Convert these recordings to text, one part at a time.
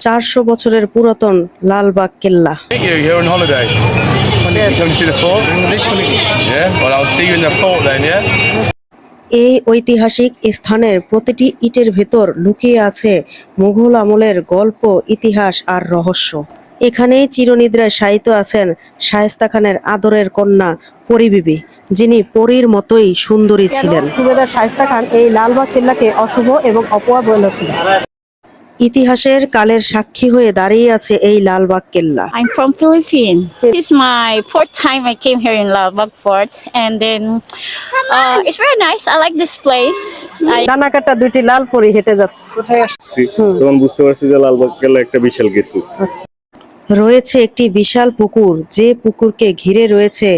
চারশো বছরের পুরাতন লালবাগ কেল্লা. এই ঐতিহাসিক স্থানের প্রতিটি ইটের ভেতর লুকিয়ে আছে মুঘল আমলের গল্প ইতিহাস আর রহস্য। এখানেই চিরনিদ্রায় শায়িত আছেন শায়েস্তা খানের আদরের কন্যা পরিবিবি যিনি পরীর মতোই সুন্দরী ছিলেন। সুবেদার শায়েস্তা খান এই লালবাগ কেল্লাকে অশুভ এবং অপয়া বলেছিলেন। ইতিহাসের কালের সাক্ষী হয়ে দাঁড়িয়ে আছে এই লালবাগ কেল্লা I am from Philippine this is my fourth time I came here in Lalbagh fort and then it's very nice I like this place নানা কাটা দুটি লাল পরি হেঁটে যাচ্ছে। কোথায় আসছি তখন বুঝতে পারছি যে লালবাগ কেল্লা একটা বিশাল কিছু। আচ্ছা। রয়েছে একটি বিশাল পুকুর, যে পুকুরকে ঘিরে রয়েছে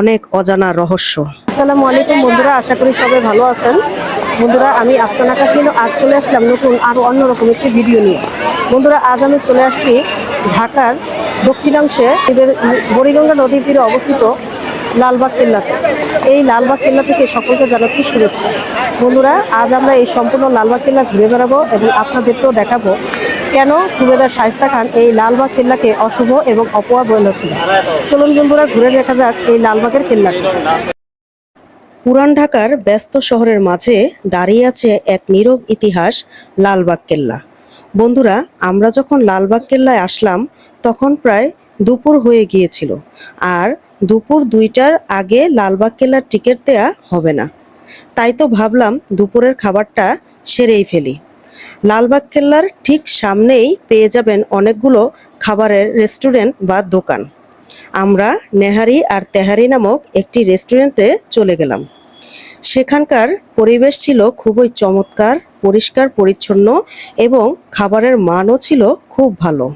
অনেক অজানা রহস্য। আসসালামু আলাইকুম বন্ধুরা, আশা করি সবাই ভালো আছেন। বন্ধুরা, আমি আফসানা কাশ্মীর আজ চলে আসলাম নতুন আরও অন্যরকম একটি ভিডিও নিয়ে। বন্ধুরা, আজ আমি চলে আসছি ঢাকার দক্ষিণাংশে এদের বড়িগঙ্গা নদীর তীরে অবস্থিত লালবাগ কেল্লাতে। এই লালবাগ কেল্লা থেকে সকলকে জানাচ্ছি শুভেচ্ছা। বন্ধুরা, আজ আমরা এই সম্পূর্ণ লালবাগ কেল্লা ঘুরে বেড়াবো এবং আপনাদেরকেও দেখাবো কেন সুবেদার শায়স্তা খান এই লালবাগ কেল্লাকে অশুভ এবং অপয়া বলেছিল চলুন বন্ধুরা, ঘুরে দেখা যাক এই লালবাগের কেল্লাটি পুরান ঢাকার ব্যস্ত শহরের মাঝে দাঁড়িয়ে আছে এক নীরব ইতিহাস, লালবাগ কেল্লা। বন্ধুরা, আমরা যখন লালবাগ কেল্লায় আসলাম, তখন প্রায় দুপুর হয়ে গিয়েছিল। আর দুপুর দুইটার আগে লালবাগ কেল্লার টিকিট দেয়া হবে না। তাই তো ভাবলাম দুপুরের খাবারটা সেরেই ফেলি। লালবাগ কেল্লার ঠিক সামনেই পেয়ে যাবেন অনেকগুলো খাবারের রেস্টুরেন্ট বা দোকান। আমরা নেহারি আর তেহারি নামক একটি রেস্টুরেন্টে চলে গেলাম। সেখানকার পরিবেশ ছিল খুবই চমৎকার, পরিষ্কার, পরিচ্ছন্ন এবং খাবারের মানও ছিল খুব ভালো।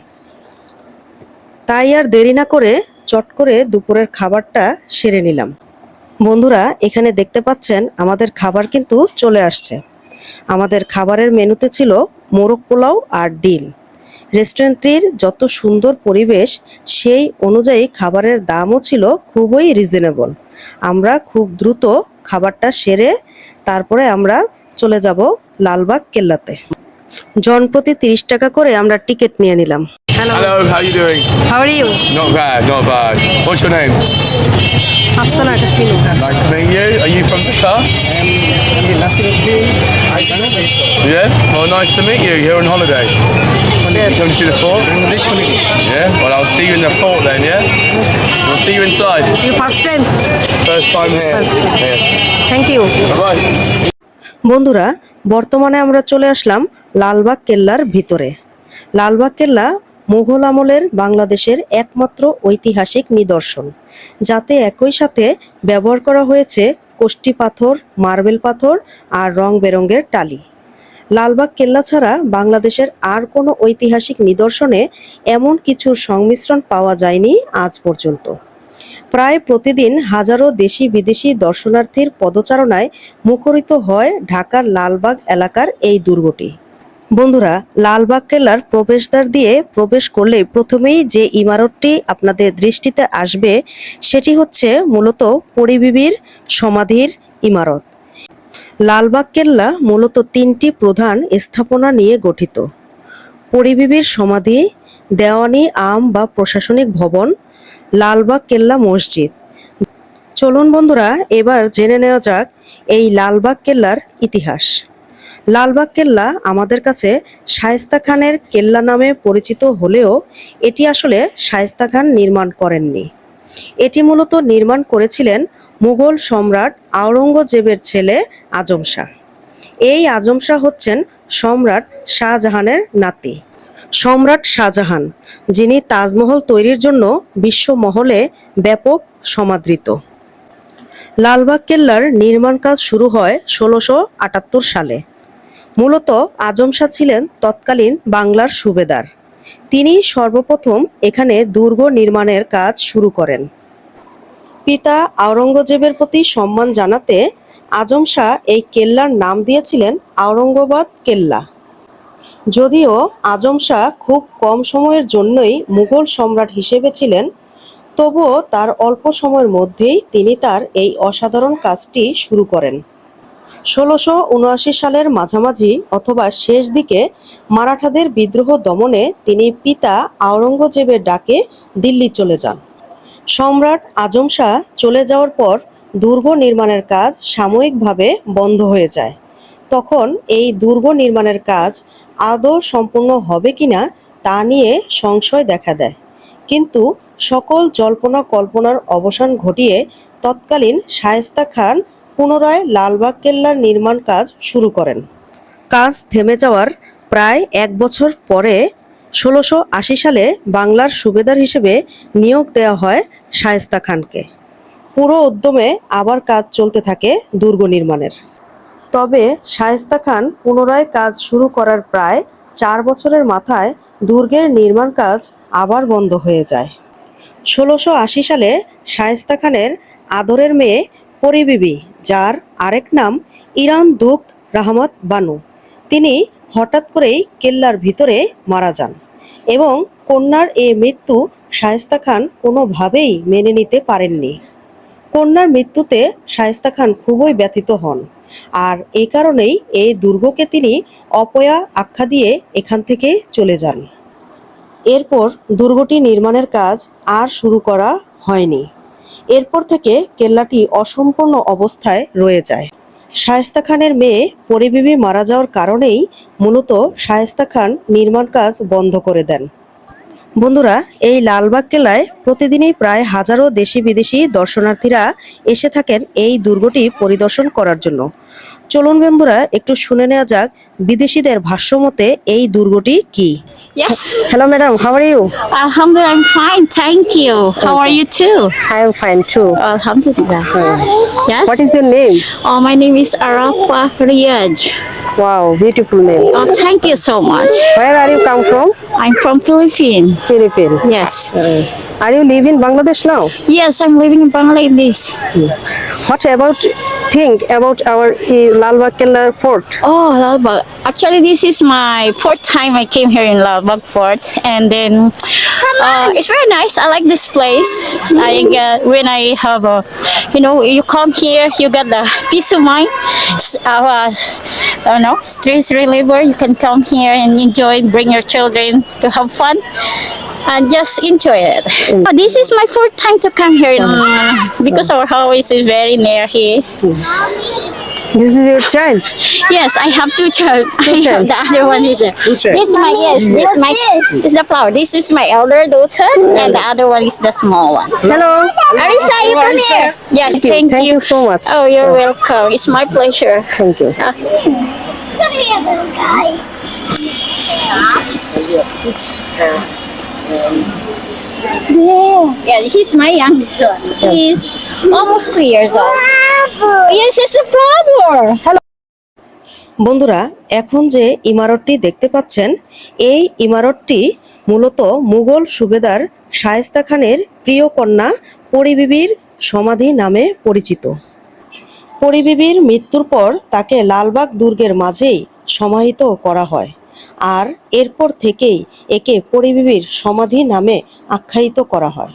তাই আর দেরি না করে চট করে দুপুরের খাবারটা সেরে নিলাম। বন্ধুরা, এখানে দেখতে পাচ্ছেন আমাদের খাবার কিন্তু চলে আসছে। আমাদের খাবারের মেনুতে ছিল মোরগ পোলাও আর ডিম রেস্টুরেন্টটির যত সুন্দর পরিবেশ সেই অনুযায়ী খাবারের দামও ছিল খুবই রিজনেবল আমরা খুব দ্রুত খাবারটা সেরে তারপরে আমরা চলে যাব লালবাগ কেল্লাতে জনপ্রতি তিরিশ টাকা করে আমরা টিকিট নিয়ে নিলাম hello Hello. How you doing? How are you Not bad. Not bad. What's your name? Afsana Kashmir Nice to meet you. Are you from Dakar? Yeah. Well, nice to meet you. You're on holiday. You come to see the fort? Yeah. Well, I'll see you in the fort then. Yeah. We'll see you inside. You first time First time here. First time. Yeah. Thank you Bye bye. বন্ধুরা বর্তমানে আমরা চলে আসলাম লালবাগ কেল্লার ভিতরে লালবাগ কেল্লা মুঘল আমলের বাংলাদেশের একমাত্র ঐতিহাসিক নিদর্শন যাতে একই সাথে ব্যবহার করা হয়েছে কোষ্টি পাথর, মার্বেল পাথর আর রং বেরঙের টালি। লালবাগ কেল্লা ছাড়া বাংলাদেশের আর কোনো ঐতিহাসিক নিদর্শনে এমন কিছুর সংমিশ্রণ পাওয়া যায়নি আজ পর্যন্ত। প্রায় প্রতিদিন হাজারো দেশি বিদেশি দর্শনার্থীর পদচারণায় মুখরিত হয় ঢাকার লালবাগ এলাকার এই দুর্গটি। বন্ধুরা, লালবাগ কেল্লার প্রবেশদ্বার দিয়ে প্রবেশ করলে প্রথমেই যে ইমারতটি আপনাদের দৃষ্টিতে আসবে, সেটি হচ্ছে মূলত পরিবিবির সমাধির ইমারত। লালবাগ কেল্লা মূলত তিনটি প্রধান স্থাপনা নিয়ে গঠিত। পরিবিবির সমাধি, দেওয়ানি আম বা প্রশাসনিক ভবন, লালবাগ কেল্লা মসজিদ। চলুন বন্ধুরা, এবার জেনে নেওয়া যাক এই লালবাগ কেল্লার ইতিহাস। লালবাগ কেল্লা আমাদের কাছে শায়েস্তা খানের কেল্লা নামে পরিচিত হলেও এটি আসলে শায়েস্তা খান নির্মাণ করেননি। এটি মূলত নির্মাণ করেছিলেন মুঘল সম্রাট আওরঙ্গজেবের ছেলে আজম শাহ। এই আজম শাহ হচ্ছেন সম্রাট শাহজাহানের নাতি। সম্রাট শাহজাহান, যিনি তাজমহল তৈরির জন্য বিশ্বমহলে ব্যাপক সমাদৃত। লালবাগ কেল্লার নির্মাণ কাজ শুরু হয় ষোলোশো সালে। মূলত আজম শাহ ছিলেন তৎকালীন বাংলার সুবেদার। তিনি সর্বপ্রথম এখানে দুর্গ নির্মাণের কাজ শুরু করেন। পিতা আওরঙ্গজেবের প্রতি সম্মান জানাতে আজম শাহ এই কেল্লার নাম দিয়েছিলেন আওরঙ্গাবাদ কেল্লা। যদিও আজম শাহ খুব কম সময়ের জন্যই মুঘল সম্রাট হিসেবে ছিলেন, তবুও তার অল্প সময়ের মধ্যেই তিনি তার এই অসাধারণ কাজটি শুরু করেন। ষোলোশো উনআশি সালের মাঝামাঝি অথবা শেষ দিকে মারাঠাদের বিদ্রোহ দমনে তিনি পিতা আওরঙ্গজেবের ডাকে দিল্লি চলে যান। সম্রাট আজম শাহ চলে যাওয়ার পর দুর্গ নির্মাণের কাজ সাময়িকভাবে বন্ধ হয়ে যায়। তখন এই দুর্গ নির্মাণের কাজ আদৌ সম্পূর্ণ হবে কিনা তা নিয়ে সংশয় দেখা দেয়। কিন্তু সকল জল্পনা কল্পনার অবসান ঘটিয়ে তৎকালীন শায়েস্তা খান পুনরায় লালবাগ কেল্লার নির্মাণ কাজ শুরু করেন। কাজ থেমে যাওয়ার প্রায় এক বছর পরে ষোলোশো আশি সালে বাংলার সুবেদার হিসেবে নিয়োগ দেওয়া হয় শায়েস্তা খানকে। পুরো উদ্যমে আবার কাজ চলতে থাকে দুর্গ নির্মাণের। তবে শায়েস্তা খান পুনরায় কাজ শুরু করার প্রায় চার বছরের মাথায় দুর্গের নির্মাণ কাজ আবার বন্ধ হয়ে যায়। ষোলোশো আশি সালে শায়েস্তা খানের আদরের মেয়ে পরিবিবি যার আরেক নাম ইরান দুত রাহমত বানু। তিনি হঠাৎ করেই কেল্লার ভিতরে মারা যান এবং কন্যার এ মৃত্যু শায়েস্তা খান কোনোভাবেই মেনে নিতে পারেননি। কন্যার মৃত্যুতে শায়েস্তা খান খুবই ব্যথিত হন আর এই কারণেই এই দুর্গকে তিনি অপয়া আখ্যা দিয়ে এখান থেকে চলে যান। এরপর দুর্গটি নির্মাণের কাজ আর শুরু করা হয়নি। এরপর থেকে কেল্লাটি অসম্পূর্ণ অবস্থায় রয়ে যায়। শায়েস্তা খানের মেয়ে পরিবিবি মারা যাওয়ার কারণেই মূলত শায়েস্তা খান নির্মাণ কাজ বন্ধ করে দেন। বন্ধুরা, এই লালবাগ কেল্লায় প্রতিদিনই প্রায় হাজারো দেশি বিদেশি দর্শনার্থীরা এসে থাকেন এই দুর্গটি পরিদর্শন করার জন্য। চলুন বন্ধুরা, একটু শুনে নেওয়া যাক বিদেশিদের ভাষ্যমতে এই দুর্গটি কি। Yes. Hello, madam. How are you? Alhamdulillah, I'm fine. Thank you. How are you too? I am fine too. Alhamdulillah. Yes. What is your name? oh, my name is Arafa Riyaj. Wow, beautiful name. Oh, thank you so much. Where are you come from? I'm from Philippines. Philippines. Yes. Are you living in Bangladesh now? Yes, I'm living in Bangladesh. What about think about our uh, Lalbagh Kella fort? Oh, Lalbag. Actually, this is my fourth time I came here in Lalbag Fort, and then uh, it's very nice. I like this place. I get when I have a, you know, you come here, you get the peace of mind. S- Uh, I don't know, stress reliever. You can come here and enjoy, bring your children to have fun. And just enjoy it. Oh, this is my fourth time to come here in, because our house is very near here. This is your child. Yes, I have two child. child. the other one is uh, child. this is my yes, this is my is the flower. This is my elder daughter, and the other one is the small one. Hello. Arisa, you come here. Yes, Thank you. thank, Thank you so much. Oh, you're welcome. It's my pleasure. Thank you. Come guy. Yeah, yeah. He's my youngest one. He's almost two years old. Yes, it's a flower. Hello. বন্ধুরা এখন যে ইমারতটি দেখতে পাচ্ছেন এই ইমারতটি মূলত মুঘল সুবেদার শায়েস্তা খানের প্রিয় কন্যা পরিবিবির সমাধি নামে পরিচিত পরিবিবির মৃত্যুর পর তাকে লালবাগ দুর্গের মাঝেই সমাহিত করা হয় আর এরপর থেকেই একে পরিবিবির সমাধি নামে আখ্যায়িত করা হয়।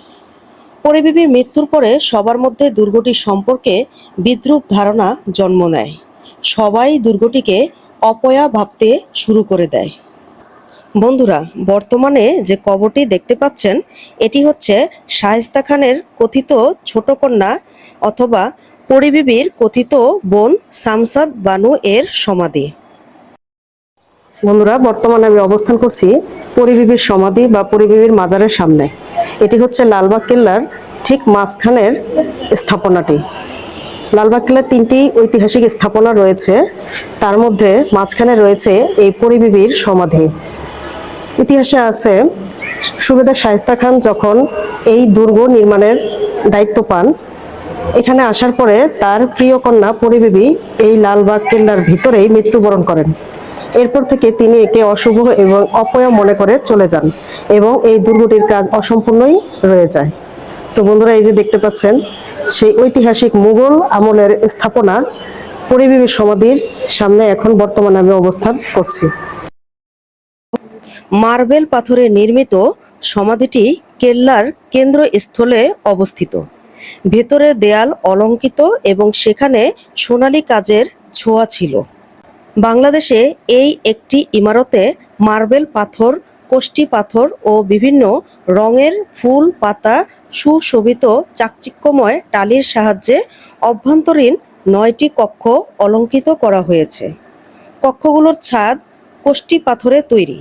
পরিবিবির মৃত্যুর পরে সবার মধ্যে দুর্গটি সম্পর্কে বিদ্রুপ ধারণা জন্ম নেয়। সবাই দুর্গটিকে অপয়া ভাবতে শুরু করে দেয়। বন্ধুরা, বর্তমানে যে কবরটি দেখতে পাচ্ছেন, এটি হচ্ছে শায়েস্তা খানের কথিত ছোট কন্যা অথবা পরিবিবির কথিত বোন সামসাদ বানু এর সমাধি। বন্ধুরা, বর্তমানে আমি অবস্থান করছি পরিবিবির সমাধি বা পরিবিবির মাজারের সামনে। এটি হচ্ছে লালবাগ কেল্লার ঠিক মাঝখানের স্থাপনাটি। লালবাগ কেল্লার তিনটি ঐতিহাসিক স্থাপনা রয়েছে। তার মধ্যে মাঝখানে রয়েছে এই পরিবিবির সমাধি। ইতিহাসে আছে, সুবেদার শায়েস্তা খান যখন এই দুর্গ নির্মাণের দায়িত্ব পান, এখানে আসার পরে তার প্রিয় কন্যা পরিবিবি এই লালবাগ কেল্লার ভিতরেই মৃত্যুবরণ করেন। এরপর থেকে তিনি একে অশুভ এবং অপয়া মনে করে চলে যান এবং এই দুর্গটির কাজ অসম্পূর্ণই রয়ে যায়। তো বন্ধুরা, এই যে দেখতে পাচ্ছেন, সেই ঐতিহাসিক মুঘল আমলের স্থাপনা পরিবিবির সমাধির সামনে এখন বর্তমানে আমি অবস্থান করছি। মার্বেল পাথরে নির্মিত সমাধিটি কেল্লার কেন্দ্রস্থলে অবস্থিত। ভেতরের দেয়াল অলঙ্কিত এবং সেখানে সোনালী কাজের ছোঁয়া ছিল। বাংলাদেশে এই একটি ইমারতে মার্বেল পাথর কোষ্টি পাথর ও বিভিন্ন রঙের ফুল, পাতা, সুশোভিত চাকচিক্যময় টালির সাহায্যে অভ্যন্তরীণ নয়টি কক্ষ অলঙ্কৃত করা হয়েছে। কক্ষগুলোর ছাদ কোষ্টি পাথরে তৈরি।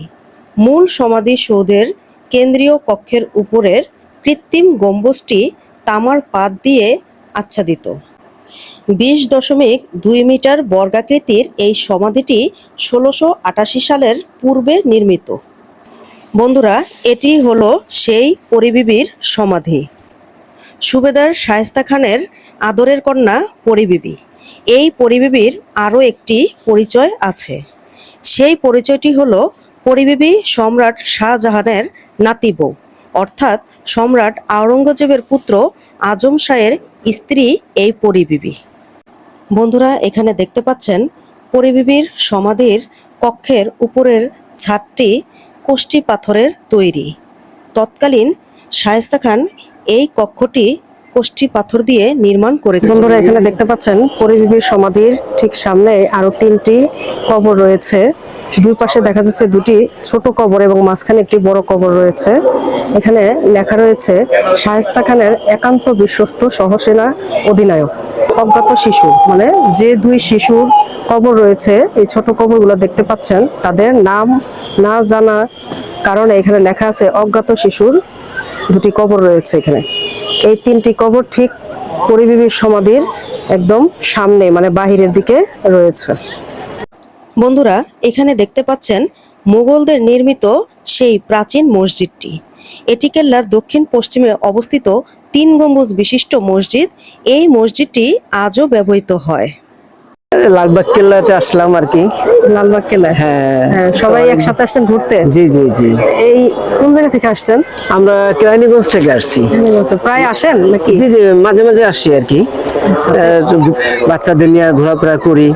মূল সমাধি সৌধের কেন্দ্রীয় কক্ষের উপরের কৃত্রিম গম্বুজটি তামার পাত দিয়ে আচ্ছাদিত। বিশ দশমিক দুই মিটার বর্গাকৃতির এই সমাধিটি ষোলোশো আটাশি সালের পূর্বে নির্মিত। বন্ধুরা, এটি হলো সেই পরিবিবির সমাধি। সুবেদার শায়েস্তা খানের আদরের কন্যা পরিবিবি। এই পরিবিবির আরও একটি পরিচয় আছে। সেই পরিচয়টি হলো পরিবিবি সম্রাট শাহজাহানের নাতি বউ, অর্থাৎ সম্রাট আওরঙ্গজেবের পুত্র আজম শাহের স্ত্রী এই পরিবিবি। বন্ধুরা, এখানে দেখতে পাচ্ছেন পরিবিবির সমাধির কক্ষের উপরের ছাদটি কোষ্টি পাথরের তৈরি। তৎকালীন শায়েস্তা খান এই কক্ষটি কোষ্টি পাথর দিয়ে নির্মাণ করেছে বন্ধুরা, এখানে দেখতে পাচ্ছেন পরিবিবির সমাধির ঠিক সামনে আরও তিনটি কবর রয়েছে। দুই পাশে দেখা যাচ্ছে দুটি ছোট কবর এবং মাঝখানে একটি বড় কবর রয়েছে। এখানে লেখা রয়েছে, শায়েস্তা খানের একান্ত বিশ্বস্ত সহসেনা অধিনায়ক। অজ্ঞাত শিশু মানে যে দুই শিশুর কবর রয়েছে, এই ছোট কবরগুলো দেখতে পাচ্ছেন, তাদের নাম না জানা কারণে এখানে লেখা আছে অজ্ঞাত শিশুর দুটি কবর রয়েছে এখানে। এই তিনটি কবর ঠিক পরিবিবির সমাধির একদম সামনে মানে বাহিরের দিকে রয়েছে। বন্ধুরা, এখানে দেখতে পাচ্ছেন মোগলদের নির্মিত সেই প্রাচীন মসজিদটি। এটি কেল্লার দক্ষিণ পশ্চিমে অবস্থিত তিন গম্বুজ বিশিষ্ট মসজিদ এই মসজিদটি আজও ব্যবহৃত হয়। লালবাগ কেল্লাতে আসলাম আর কি। লালবাগ কেল্লায় হ্যাঁ। হ্যাঁ সবাই একসাথে আসছেন ঘুরতে? জি জি জি। এই কোন জায়গা থেকে আসছেন? আমরা কেরানীগঞ্জ থেকে আসছি। প্রায় আসেন নাকি? জি জি মাঝে মাঝে আসি আর কি। আচ্ছা। বাচ্চাদের নিয়ে ঘোরাফেরা করি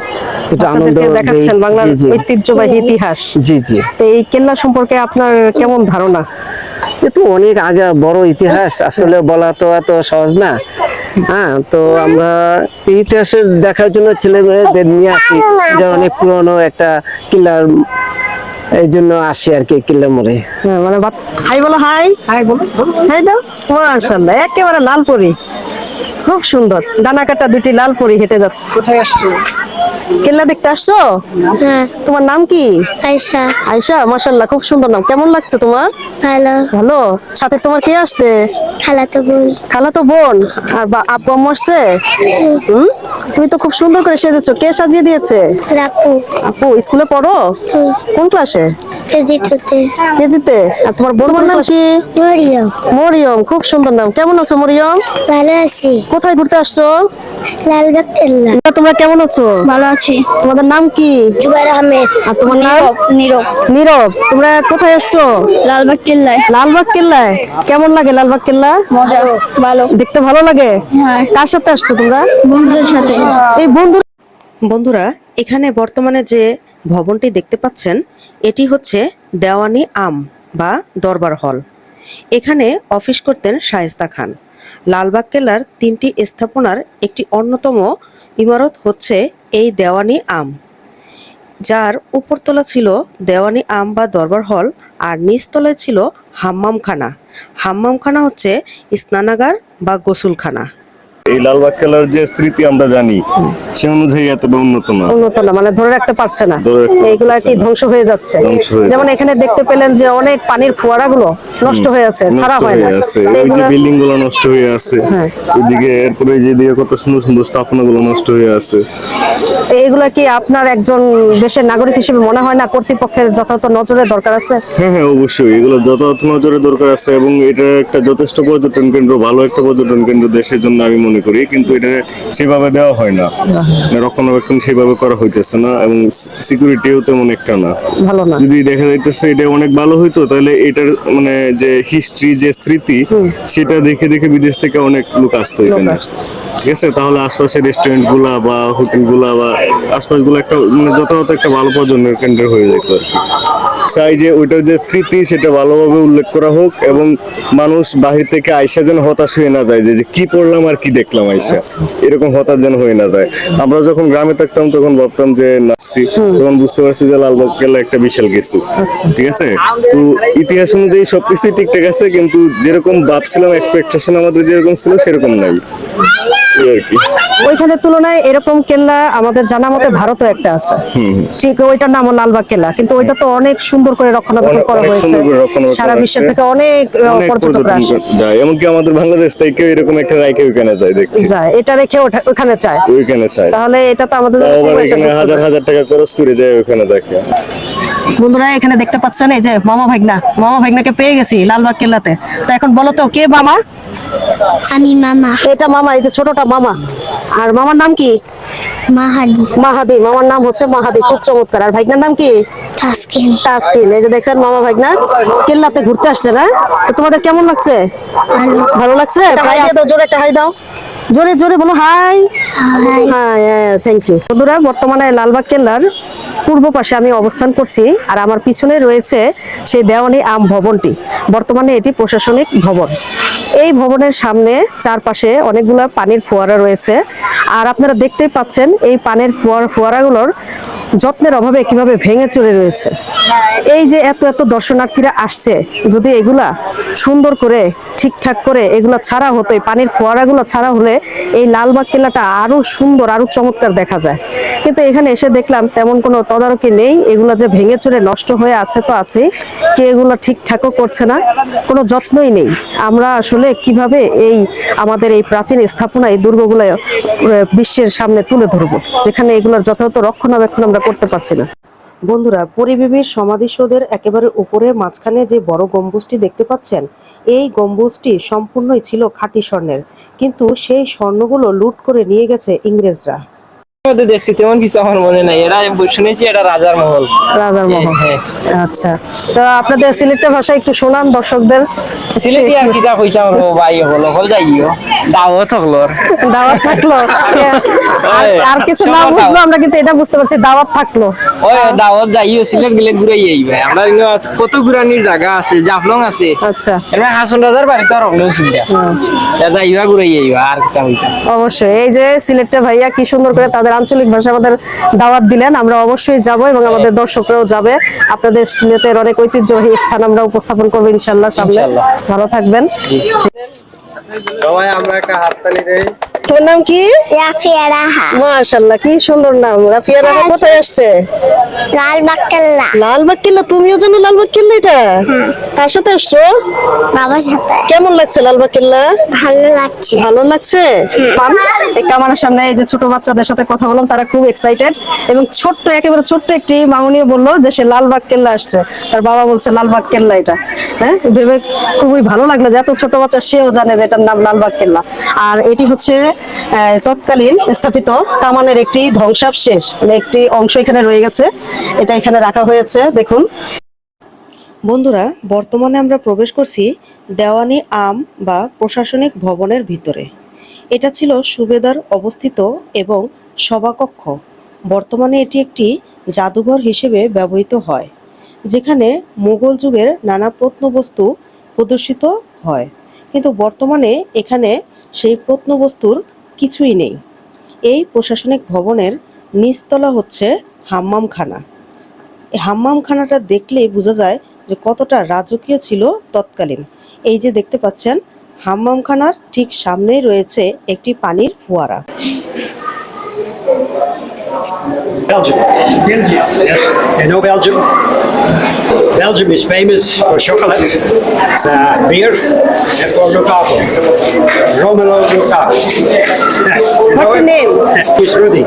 দেখাচ্ছেন বাংলার। ঐতিহ্যবাহী ইতিহাস। জি জি। এই কেল্লা সম্পর্কে আপনার কেমন ধারণা? এ তো অনেক আগে বড় ইতিহাস আসলে বলা তো এত সহজ না। হ্যাঁ তো আমরা ইতিহাসের দেখার জন্য ছেলে মেয়েদের নিয়ে আসি। যেমন অনেক পুরনো একটা কিল্লার এই জন্য আসি আর কি কিল্লা মোড়ে। হ্যাঁ, মানে হাই বলো হাই। হাই বলো। হাই দাও। মাশাআল্লাহ একেবারে লাল পরি। খুব সুন্দর। ডানা কাটা দুটি লাল পরি হেঁটে যাচ্ছে। কোথায় আসছো? কেল্লা দেখতে আসছো? হ্যাঁ। তোমার নাম কি? আয়সা আয়শা মাশাআল্লাহ খুব সুন্দর নাম। কেমন লাগছে তোমার? ভালো। ভালো? সাথে তোমার কে আসছে? খেলা তো বল খালা তো বোন। আর বা আপু আম্মু আসছে? হুম। তুমি তো খুব সুন্দর করে সেজেছো। কে সাজিয়ে দিয়েছে? রাখু আপু স্কুলে পড়ো? কোন ক্লাসে? কেজি টুতে কেজিতে। আর তোমার বোনের নাম কি? মরিয়ম। মরিয়ম খুব সুন্দর নাম। কেমন আছো মরিয়ম? ভালো আছি। কোথায় ঘুরতে আসছো? লালবাগ কেল্লা তোমরা কেমন আছো? ভালো আছি। তোমাদের নাম কি? জুবাইর আহমেদ। আর তোমার নাম? নীরব নীরব। তোমরা কোথায় আসছো? লালবাগ কেল্লায়। লালবাগ কেল্লায়? কেমন লাগে লালবাগ কেল্লা? মজা ভালো। দেখতে ভালো লাগে? হ্যাঁ। কার সাথে আসছো তোমরা? বন্ধুদের সাথে। এই বন্ধু বন্ধুরা এখানে বর্তমানে যে ভবনটি দেখতে পাচ্ছেন এটি হচ্ছে দেওয়ানি আম বা দরবার হল। এখানে অফিস করতেন শায়েস্তা খান। লালবাগ কেল্লার তিনটি স্থাপনার একটি অন্যতম ইমারত হচ্ছে এই দেওয়ানি আম। যার উপরতলা ছিল দেওয়ানি আম বা দরবার হল, আর নিচতলায় ছিল হাম্মামখানা। হাম্মামখানা হচ্ছে স্নানাগার বা গোসলখানা। এই লালবাগ কেল্লার যে স্মৃতি আমরা জানি সে অনুযায়ী এতটা উন্নত না। উন্নত না মানে ধরে রাখতে পারছে না। এইগুলো আর কি ধ্বংস হয়ে যাচ্ছে। যেমন এখানে দেখতে পেলেন যে অনেক পানির ফোয়ারাগুলো নষ্ট হয়ে আছে নষ্ট হয় না। ওই যে বিল্ডিংগুলো নষ্ট হয়ে আছে হ্যাঁ। ওইদিকে এরপরে যে দিকে কত সুন্দর সুন্দর স্থাপনা গুলো নষ্ট হয়ে আছে। এইগুলো কি আপনার একজন দেশের নাগরিক হিসেবে মনে হয় না কর্তৃপক্ষের যথাযথ নজরে দরকার আছে? হ্যাঁ হ্যাঁ অবশ্যই। এগুলো যথাযথ নজরে দরকার আছে এবং এটা একটা যথেষ্ট পর্যটন কেন্দ্র ভালো একটা পর্যটন কেন্দ্র দেশের জন্য আমি মনে করি কিন্তু এটা সেভাবে দেওয়া হয় না। রক্ষণাবেক্ষণ সেভাবে করা হইতেছে না এবং সিকিউরিটিও তেমন একটা না। ভালো না। যদি দেখা যাইতেছে এটা অনেক ভালো হইতো তাহলে এটার মানে যে হিস্ট্রি যে স্মৃতি সেটা দেখে দেখে বিদেশ থেকে অনেক লোক আসতো এখানে। ঠিক আছে? তাহলে আশপাশে রেস্টুরেন্টগুলা বা হোটেলগুলা বা গুলো একটা মানে যথাযথ একটা ভালো পর্যটন কেন্দ্র হয়ে যেত আর কি চাই যে ওইটার যে স্মৃতি সেটা ভালোভাবে উল্লেখ করা হোক এবং মানুষ বাহির থেকে আইসা যেন হতাশ হয়ে না যায় যে কি পড়লাম আর কি দেখলাম আইসা। এরকম হতাশ যেন হয়ে না যায়। আমরা যখন গ্রামে থাকতাম তখন ভাবতাম যে নাচছি তখন বুঝতে পারছি যে লালবাগ কেল্লা একটা বিশাল কিছু ঠিক আছে? তো ইতিহাস অনুযায়ী সবকিছুই ঠিকঠাক আছে কিন্তু যেরকম ভাবছিলাম এক্সপেকটেশন আমাদের যেরকম ছিল সেরকম নাই। ওইখানের তুলনায় এরকম কেল্লা আমাদের জানা মতে ভারতও একটা আছে। ঠিক ওইটার নাম লালবাগ কেল্লা কিন্তু ওইটা তো অনেক সুন্দর করে রক্ষণাবেক্ষণ করা হয়েছে। সারা বিশ্বের থেকে অনেক পর্যটকরা আসে। যায় এমনকি আমাদের বাংলাদেশ থেকেও এরকম একটা রাইকে ওইখানে যায় দেখতে যায় এটা রেখে ওখানে চায় ওইখানে চায় তাহলে এটা তো আমাদের এখানে হাজার হাজার টাকা খরচ করে যায় ওখানে দেখে। বন্ধুরা এখানে দেখতে পাচ্ছেন এই যে মামা ভাগনা। মামা ভাগনাকে পেয়ে গেছি লালবাগ কেল্লাতে। তো এখন বলো তো কে মামা? আমি মামা। এটা মামা এই যে ছোটটা মামা। আর মামার নাম কি? মাহাদি। মাহাদি মামার নাম হচ্ছে মাহাদি খুব চমৎকার। আর ভাইগনার নাম কি? তাসকিন। তাসকিন এই যে দেখছেন মামা ভাইগনা কেল্লাতে ঘুরতে আসছে না? তো তোমাদের কেমন লাগছে? ভালো। লাগছে? হাই দাও জোরে একটা হাই দাও। জোরে জোরে বলো hi. Hi. Hi thank you বন্ধুরা বর্তমানে লালবাগ কেল্লার পূর্ব পাশে আমি অবস্থান করছি আর আমার পিছনে রয়েছে সেই দেওয়ানি আম ভবনটি। বর্তমানে এটি প্রশাসনিক ভবন। এই ভবনের সামনে চারপাশে অনেকগুলো পানির ফোয়ারা রয়েছে। আর আপনারা দেখতেই পাচ্ছেন এই পানির ফোয়ারা, ফোয়ারাগুলোর যত্নের অভাবে কীভাবে ভেঙে চলে রয়েছে। এই যে এত এত দর্শনার্থীরা আসছে, যদি এগুলা সুন্দর করে ঠিকঠাক করে এগুলো ছাড়া হতো, এই পানির ফোয়ারাগুলো ছাড়া হলে এই লালবাগ কেল্লাটা আরও সুন্দর, আরও চমৎকার দেখা যায়। কিন্তু এখানে এসে দেখলাম তেমন কোনো তদারকি নেই, এগুলো যে ভেঙে চুরে নষ্ট হয়ে আছে তো আছেই, কে এগুলো ঠিকঠাকও করছে না, কোনো যত্নই নেই। আমরা আসলে কীভাবে এই আমাদের এই প্রাচীন স্থাপনা, এই দুর্গগুলো বিশ্বের সামনে তুলে ধরবো, যেখানে এগুলোর যথাযথ রক্ষণাবেক্ষণ আমরা করতে পারছি না। বন্ধুরা পরিবিবির সমাধিসৌধের একেবারে উপরের মাঝখানে যে বড় গম্বুজটি দেখতে পাচ্ছেন, এই গম্বুজটি সম্পূর্ণই ছিল খাঁটি স্বর্ণের। কিন্তু সেই স্বর্ণগুলো লুট করে নিয়ে গেছে ইংরেজরা। মধ্যে দেখছি তেমন কিছু আমার মনে নাই। এরা শুনেছি এটা রাজার মহল। রাজার মহল। হ্যাঁ। আচ্ছা। তো আপনাদের সিলেটের ভাষা একটু শোনান দর্শকদের। সিলেটি আর কইতাম রো ভাই হলো হল যাইও দাও থাকল দাওয়াত থাকল? আর- আর কিছু না বুঝলো আমরা কিন্তু এটা বুঝতে পারছি দাওয়াত থাকল। ওই দাওয়াত যাইও সিলেট গেলে ঘুরাই আইবে আমরা ইনো কত ঘুরানির জায়গা আছে জাফলং আছে। আচ্ছা। এর হাসন রাজার আর হলেও চিন্তা এটা ইবা ঘুরাই আইবা আর কইতাম। অবশ্যই। এই যে সিলেটটা ভাইয়া কি সুন্দর করে তাদের আঞ্চলিক ভাষা আমাদের দাওয়াত দিলেন আমরা অবশ্যই যাব এবং আমাদের দর্শকরাও যাবে। আপনাদের সিলেটের অনেক ঐতিহ্যবাহী স্থান আমরা উপস্থাপন করব ইনশাল্লাহ সামনে। ভালো থাকবেন। সবাই আমরা একটা হাততালি দেই। তোমার নাম কি? রাফিয়া রাহা। মাশাল্লাহ কি সুন্দর নাম। রাফিয়া রাহা কোথায় আসছে? লাল বাক্কাল্লা। লালবাগ কিল্লা তুমিও জানো লালবাগ কিল্লা এটা? কার সাথে আসছো? বাবার সাথে। কেমন লাগছে লালবাগ কিল্লা ভালো লাগছে। ভালো লাগছে? পান? এই কামানের সামনে এই যে ছোট বাচ্চাদের সাথে কথা বললাম তারা খুব এক্সাইটেড এবং ছোট্ট একেবারে ছোট্ট একটি মামুনিও বলল যে সে লালবাগ কেল্লা আসছে। তার বাবা বলছে লালবাগ কেল্লা এটা। হ্যাঁ? ভেবে খুবই ভালো লাগল যে এত ছোট বাচ্চা সেও জানে যে এটার নাম লালবাগ কেল্লা আর এটি হচ্ছে তৎকালীন স্থাপিত কামানের একটি ধ্বংসাবশেষ মানে একটি অংশ এখানে রয়ে গেছে। এটা এখানে রাখা হয়েছে, দেখুন। বন্ধুরা, বর্তমানে আমরা প্রবেশ করছি দেওয়ানি আম বা প্রশাসনিক ভবনের ভিতরে। এটা ছিল সুবেদার অবস্থিত এবং সভাকক্ষ। বর্তমানে এটি একটি জাদুঘর হিসেবে ব্যবহৃত হয়, যেখানে মুঘল যুগের নানা প্রত্নবস্তু প্রদর্শিত হয়। কিন্তু বর্তমানে এখানে সেই প্রত্নবস্তুর কিছুই নেই। এই প্রশাসনিক ভবনের নিচতলা হচ্ছে হাম্মামখানা। হাম্মামখানাটা দেখলেই বোঝা যায় যে কতটা রাজকীয় ছিল তৎকালীন। এই যে দেখতে পাচ্ছেন, হাম্মামখানার ঠিক সামনেই রয়েছে একটি পানির ফোয়ারা। Belgium. Belgium. Yes. You know Belgium? Belgium is famous for chocolate, uh, beer, and for Lukaku. Romelu Lukaku. What's the name? He's Rudy.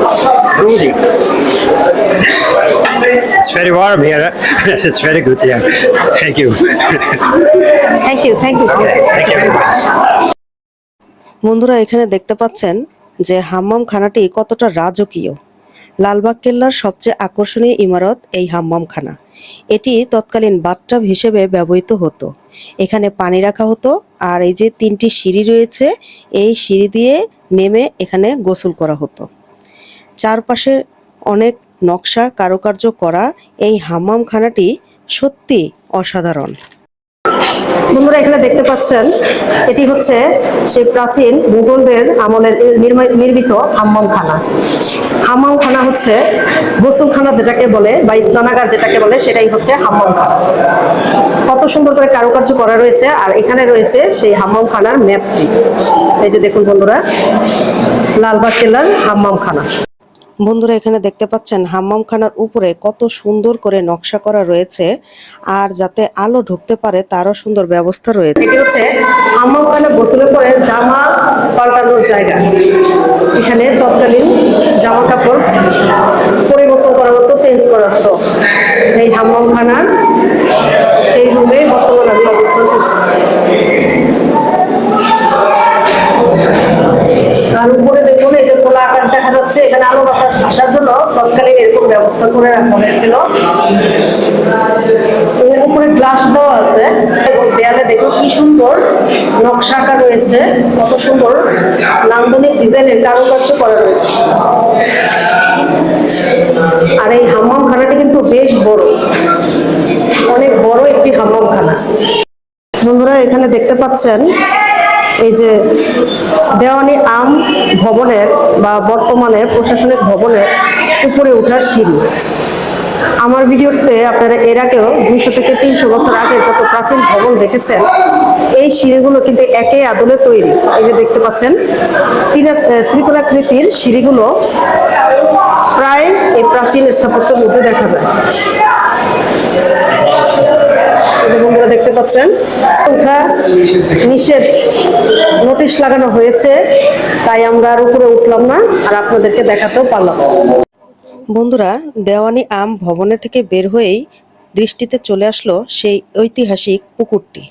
Rudy. It's very warm here. Huh? it's very good here. Thank you. Thank you thank you Thank you very much. বন্ধুরা এখানে দেখতে পাচ্ছেন যে হাম্মাম খানাটি কতটা রাজকীয় লালবাগ কেল্লার সবচেয়ে আকর্ষণীয় ইমারত এই হাম্মামখানা। এটি তৎকালীন বাথটাব হিসেবে ব্যবহৃত হতো। এখানে পানি রাখা হতো আর এই যে তিনটি সিঁড়ি রয়েছে, এই সিঁড়ি দিয়ে নেমে এখানে গোসল করা হতো। চারপাশে অনেক নকশা কারুকার্য করা এই হাম্মামখানাটি সত্যি অসাধারণ। বন্ধুরা এখানে দেখতে পাচ্ছেন, এটি হচ্ছে সে প্রাচীন মুঘলদের আমলের নির্মা- নির্মিত হাম্মামখানা। হাম্মামখানা হচ্ছে গোসলখানা যেটাকে বলে, বা স্নানাগার যেটাকে বলে, সেটাই হচ্ছে হাম্মামখানা। কত সুন্দর করে কারুকার্য করা রয়েছে, আর এখানে রয়েছে সেই হাম্মামখানার ম্যাপটি। এই যে দেখুন বন্ধুরা, লালবাগ কেল্লার হাম্মামখানা। বন্ধুরা, এখানে দেখতে পাচ্ছেন হাম্মামখানার উপরে কত সুন্দর করে নকশা করা রয়েছে আর যাতে আলো ঢুকতে পারে তারও সুন্দর ব্যবস্থা রয়েছে। এটি হচ্ছে হাম্মামখানা গোসলের পরে জামা পাল্টানোর জায়গা। এখানে তৎকালীন জামা কাপড় পরিবর্তন করা হতো চেঞ্জ করা হতো। এই হাম্মামখানার সেই রুমে বর্তমানে আমি অবস্থান করছি। ব্যবস্থা করে রাখা হয়েছিল। উপরে গ্লাস দেওয়া আছে। দেয়ালে দেখুন কি সুন্দর নকশা আঁকা রয়েছে। কত সুন্দর নান্দনিক ডিজাইনের কারুকার্য করা রয়েছে। আর এই হাম্মাম খানাটি কিন্তু বেশ বড়। অনেক বড় একটি হাম্মাম খানা বন্ধুরা, এখানে দেখতে পাচ্ছেন এই যে দেওয়ানি আম ভবনের বা বর্তমানে প্রশাসনিক ভবনের উপরে ওঠার সিঁড়ি। আমার ভিডিওতে আপনারা এর আগেও দুইশো থেকে তিনশো বছর আগের যত প্রাচীন ভবন দেখেছেন, এই সিঁড়িগুলো কিন্তু একে আদলে তৈরি। এই যে দেখতে পাচ্ছেন ত্রিকোণাকৃতির সিঁড়িগুলো প্রায় এই প্রাচীন স্থাপত্যের মধ্যে দেখা যায়। পাচ্ছেন। নিষেধ নোটিশ লাগানো হয়েছে, তাই আমরা আর উপরে উঠলাম না, আর আপনাদেরকে দেখাতেও পারলাম বন্ধুরা, দেওয়ানি আম ভবনের থেকে বের হয়েই দৃষ্টিতে চলে আসলো সেই ঐতিহাসিক পুকুরটি।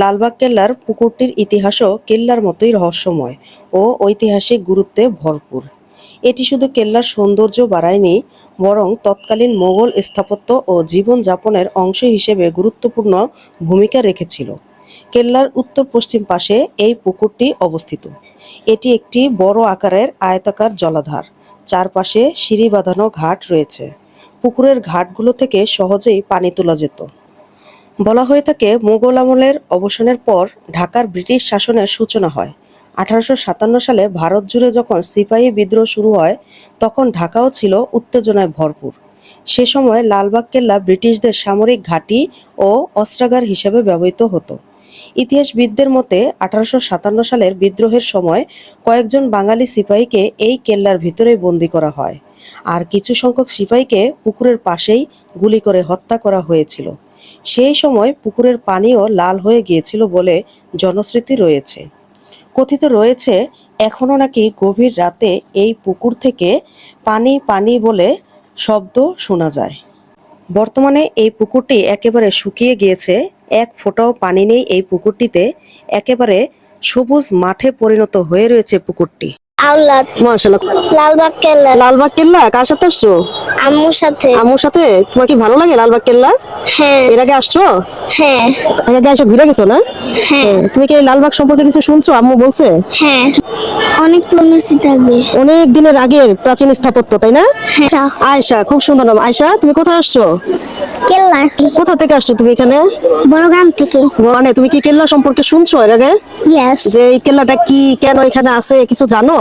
লালবাগ কেল্লার পুকুরটির ইতিহাসও কেল্লার মতোই রহস্যময় ও ঐতিহাসিক গুরুত্বে ভরপুর। এটি শুধু কেল্লার সৌন্দর্য বাড়ায়নি, বরং তৎকালীন মোগল স্থাপত্য ও জীবনযাপনের অংশ হিসেবে গুরুত্বপূর্ণ ভূমিকা রেখেছিল। কেল্লার উত্তর পশ্চিম পাশে এই পুকুরটি অবস্থিত। এটি একটি বড় আকারের আয়তাকার জলাধার। চারপাশে সিঁড়ি বাঁধানো ঘাট রয়েছে। পুকুরের ঘাটগুলো থেকে সহজেই পানি তোলা যেত। বলা হয়ে থাকে, মোগল আমলের অবসানের পর ঢাকার ব্রিটিশ শাসনের সূচনা হয়। আঠারোশো সাতান্ন সালে ভারত জুড়ে যখন সিপাহী বিদ্রোহ শুরু হয়, তখন ঢাকাও ছিল উত্তেজনায় ভরপুর। সে সময় লালবাগ কেল্লা ব্রিটিশদের সামরিক ঘাঁটি ও অস্ত্রাগার হিসেবে ব্যবহৃত হতো। ইতিহাসবিদদের মতে, আঠারোশো সাতান্ন সালের বিদ্রোহের সময় কয়েকজন বাঙালি সিপাহীকে এই কেল্লার ভিতরে বন্দি করা হয়। আর কিছু সংখ্যক সিপাহীকে পুকুরের পাশেই গুলি করে হত্যা করা হয়েছিল। সেই সময় পুকুরের পানিও লাল হয়ে গিয়েছিল বলে জনশ্রুতি রয়েছে। কথিত রয়েছে এখনও নাকি গভীর রাতে এই পুকুর থেকে পানি পানি বলে শব্দ শোনা যায়। বর্তমানে এই পুকুরটি একেবারে শুকিয়ে গিয়েছে। এক ফোঁটাও পানি নেই এই পুকুরটিতে। একেবারে সবুজ মাঠে পরিণত হয়ে রয়েছে পুকুরটি। আউলাদ মাশাআল্লাহ। লালবাগ কেল্লা। লালবাগ কেল্লা? কার সাথে আসছো? আম্মুর সাথে। আম্মুর সাথে? তোমার কি ভালো লাগে লালবাগ কেল্লা? হ্যাঁ। এর আগে আসছো? হ্যাঁ। এর আগে এসে ঘুরে গেছো না? হ্যাঁ। তুমি কি লালবাগ সম্পর্কে কিছু শুনছো? আম্মু বলছে? হ্যাঁ। অনেক পুরনো থাকবে অনেক দিনের আগের প্রাচীন স্থাপত্য তাই না? হ্যাঁ। আয়শা খুব সুন্দর নাম। আয়শা তুমি কোথায় আসছো? কেল্লা। কোথা থেকে আসছো তুমি এখানে? বড়গ্রাম থেকে। মানে তুমি কি কেল্লা সম্পর্কে শুনছো এর আগে? ইয়েস যে এই কেল্লাটা কি কেন এখানে আছে কিছু জানো?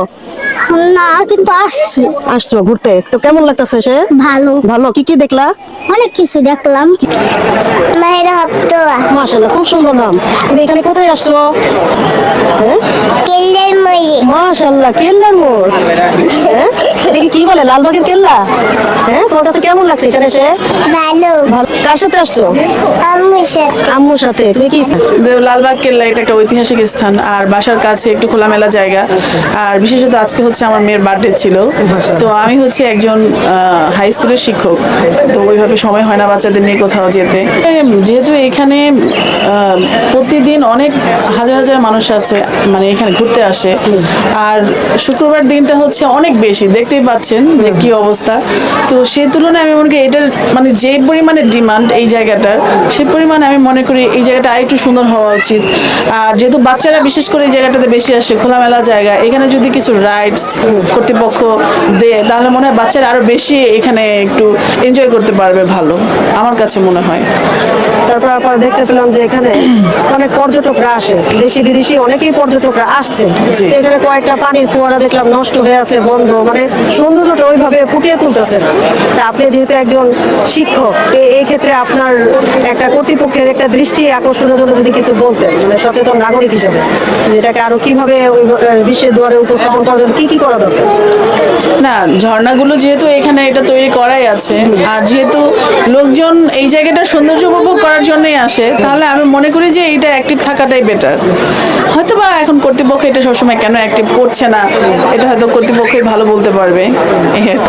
না কিন্তু আসছি। আসছো ঘুরতে। তো কেমন লাগতেছে সে? ভালো। ভালো। কি কি দেখলা? অনেক কিছু দেখলাম। মায়েরা হতো মাশাআল্লাহ খুব সুন্দর নাম। তুমি এখানে কোথায় আসছো? হ্যাঁ? কেল্লার মই মাশাআল্লাহ কেল্লার মোড়। হ্যাঁ? এটাকে কি বলে লালবাগের কেল্লা? হ্যাঁ তোমার কাছে কেমন লাগছে এখানে এসে? ভালো। কার সাথে আসছো? আম্মুর সাথে। আম্মুর সাথে। তুমি কি লালবাগ কেল্লা এটা একটা ঐতিহাসিক স্থান। আর বাসার কাছে একটু খোলামেলা জায়গা। আর বিশেষত আজকে হচ্ছে আমার মেয়ের বার্থডে ছিল। তো আমি হচ্ছে একজন হাই স্কুলের শিক্ষক। তো ওইভাবে সময় হয় না বাচ্চাদের নিয়ে কোথাও যেতে। যেহেতু এখানে প্রতিদিন অনেক হাজার হাজার মানুষ আছে মানে এখানে ঘুরতে আসে। আর শুক্রবার দিনটা হচ্ছে অনেক বেশি। দেখতেই পাচ্ছেন যে কি অবস্থা। তো সেই তুলনায় আমি মনে করি এটার মানে যে পরিমাণে ডিমান্ড এই জায়গাটার সেই পরিমাণে আমি মনে করি এই জায়গাটা আরেকটু সুন্দর হওয়া উচিত। আর যেহেতু বাচ্চারা বিশেষ করে এই জায়গাটাতে বেশি আসে খোলামেলা জায়গা এখানে যদি কিছু রাইডস কর্তৃপক্ষ দেয় তাহলে মনে হয় বাচ্চারা আরও বেশি এখানে একটু এনজয় করতে পারবে ভালো আমার কাছে মনে হয়। তারপর আপনারা দেখতে পেলাম যে এখানে অনেক পর্যটকরা আসে দেশি বিদেশি অনেকেই পর্যটকরা আসছে। এখানে কয়েকটা পানির ফোয়ারা দেখলাম নষ্ট হয়ে আছে বন্ধ মানে সৌন্দর্যটা ওইভাবে ফুটিয়ে তুলতেছে তা আপনি যেহেতু একজন শিক্ষক এই ক্ষেত্রে আপনার একটা কর্তৃপক্ষের একটা দৃষ্টি আকর্ষণের জন্য যদি কিছু বলতেন মানে সচেতন নাগরিক হিসেবে যেটাকে আরও কীভাবে ওই বিশ্বের দুয়ারে উপস্থাপন করার জন্য কি কি করা দরকার? না, ঝর্ণাগুলো যেহেতু এখানে এটা তৈরি করাই আছে, আর যেহেতু লোকজন এই জায়গাটার সৌন্দর্য উপভোগ করার জন্যই আসে, তাহলে আমি মনে করি যে এইটা অ্যাক্টিভ থাকাটাই বেটার হয়তো বা এখন কর্তৃপক্ষ এটা সবসময় কেন অ্যাক্টিভ করছে না, এটা হয়তো কর্তৃপক্ষই ভালো বলতে পারবে।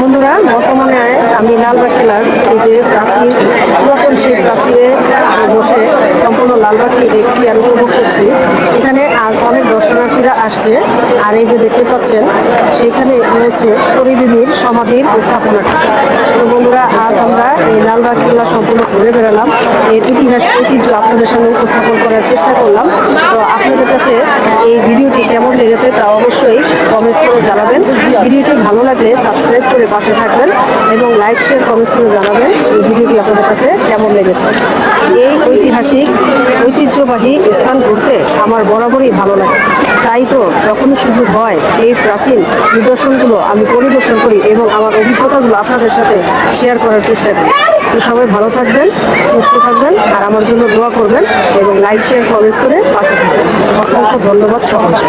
বন্ধুরা, বর্তমানে আমি লালবাগ কেলার এই যে প্রাচীর, পুরাতন সেই প্রাচীরে বসে সম্পূর্ণ লালবাগকে দেখছি আর উপভোগ করছি। এখানে আজ অনেক দর্শনার্থীরা আসছে, আর এই যে দেখতে পাচ্ছেন, সেখানে রয়েছে পরিবিবির সমাধির স্থাপনাটা। তো বন্ধুরা, আজ আমরা এই লালবাগ কেল্লা সম্পূর্ণ ঘুরে বেড়ালাম। এর ইতিহাস, ঐতিহ্য আপনাদের সামনে উপস্থাপন করার চেষ্টা করলাম। তো আপনাদের কাছে এই ভিডিওটি কেমন লেগেছে তা অবশ্যই কমেন্টস করে জানাবেন। ভিডিওটি ভালো লাগলে সাবস্ক্রাইব করে পাশে থাকবেন এবং লাইক শেয়ার কমেন্টস করে জানাবেন এই ভিডিওটি আপনাদের কাছে কেমন লেগেছে। এই ঐতিহাসিক, ঐতিহ্যবাহী স্থান ঘুরতে আমার বরাবরই ভালো লাগে। তাই তো যখনই সুযোগ হয় এই প্রাচীন নিদর্শনগুলো আমি পরিদর্শন করি এবং আমার অভিজ্ঞতাগুলো আপনাদের সাথে শেয়ার করার চেষ্টা করি। তো সবাই ভালো থাকবেন, সুস্থ থাকবেন আর আমার জন্য দোয়া করবেন এবং লাইক শেয়ার কমেন্টস করে পাশে থাকবেন। অসংখ্য ধন্যবাদ সকলকে।